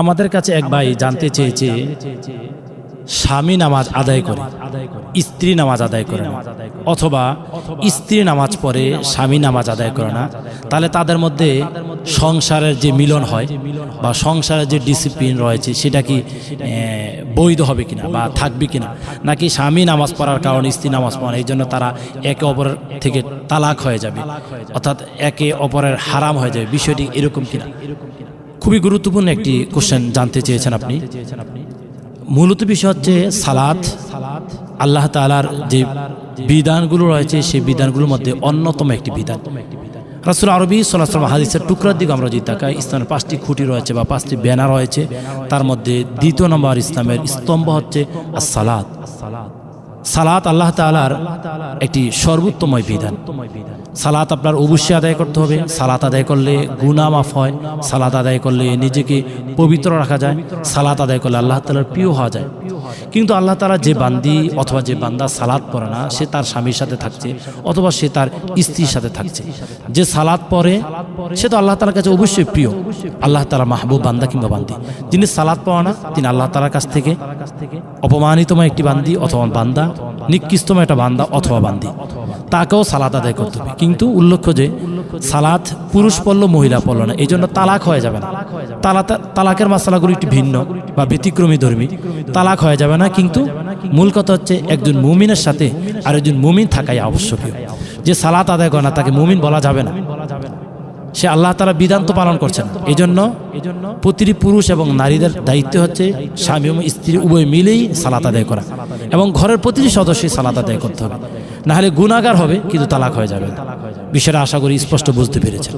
আমাদের কাছে এক ভাই জানতে চেয়েছে স্বামী নামাজ আদায় করে স্ত্রী নামাজ আদায় করে না। অথবা স্ত্রী নামাজ পড়ে স্বামী নামাজ আদায় করে না। তাহলে তাদের মধ্যে সংসারের যে মিলন হয় বা সংসারের যে ডিসিপ্লিন রয়েছে সেটা কি বৈধ হবে কিনা বা থাকবে কিনা নাকি স্বামী নামাজ পড়ার কারণে স্ত্রী নামাজ পড়া এই জন্য তারা একে অপরের থেকে তালাক হয়ে যাবে। অর্থাৎ একে অপরের হারাম হয়ে যাবে। বিষয়টি এরকম কিনা? খুবই গুরুত্বপূর্ণ একটি কোশ্চেন জানতে চেয়েছেন আপনি। মূলত বিষয় হচ্ছে সালাদ আল্লাহ তালার যে বিধানগুলো রয়েছে, সেই বিধানগুলোর মধ্যে অন্যতম একটি বিধান। রাসুল আরবি সাল্লাম হাদিসের টুকরার দিকে আমরা যদি তাকাই, ইসলামের পাঁচটি খুঁটি রয়েছে বা পাঁচটি ব্যানার রয়েছে, তার মধ্যে দ্বিতীয় নম্বর ইসলামের স্তম্ভ হচ্ছে আর সালাত সালাত আল্লাহ তালার একটি সর্বোত্তময় বিধান। সালাত আপনার অবশ্যই আদায় করতে হবে। সালাত আদায় করলে গুনা মাফ হয়। সালাত আদায় করলে নিজেকে পবিত্র রাখা যায়। সালাত আদায় করলে আল্লাহ তালার প্রিয় হওয়া যায়। কিন্তু আল্লাহ তারা যে বান্দি অথবা যে বান্দা সালাদ পরে না, সে তার স্বামীর সাথে থাকছে অথবা সে তার স্ত্রীর সাথে থাকছে। যে সালাদ পরে সে তো আল্লাহ তালার কাছে অবশ্যই প্রিয়। আল্লাহ তালা মাহবুব বান্দা কিংবা বান্দি। তিনি সালাদ পাওয়া না, তিনি আল্লাহ তালার কাছ থেকে অপমানিতময় একটি বান্দি অথবা বান্দা নিকৃষ্টম একটা বান্দা অথবা বান্দি। তাকেও সালাত আদায় করতে হবে। কিন্তু উল্লেখ্য যে সালাত পুরুষ পড়ল, মহিলা পড়ল না। এই জন্য তালাক হয়ে যাবে না। তালা তালাকের মশলাগুলো একটি ভিন্ন বা ব্যতিক্রমী ধর্মী। তালাক হয়ে যাবে না, কিন্তু মূল কথা হচ্ছে একজন মুমিনের সাথে আর একজন মুমিন থাকাই আবশ্যকীয়। যে সালাত আদায় করে না, তাকে মুমিন বলা যাবে না। সে আল্লাহ তারা বিধান তো পালন করছেন এই জন্য প্রতিটি পুরুষ এবং নারীদের দায়িত্ব হচ্ছে স্বামী এবং স্ত্রী উভয় মিলেই সালাত আদায় করা। এবং ঘরের প্রতিটি সদস্যই সালাত আদায় করতে হবে। না হলে গুণাগার হবে কিন্তু তালাক হয়ে যাবে। বিষয়টা আশা করি স্পষ্ট বুঝতে পেরেছেন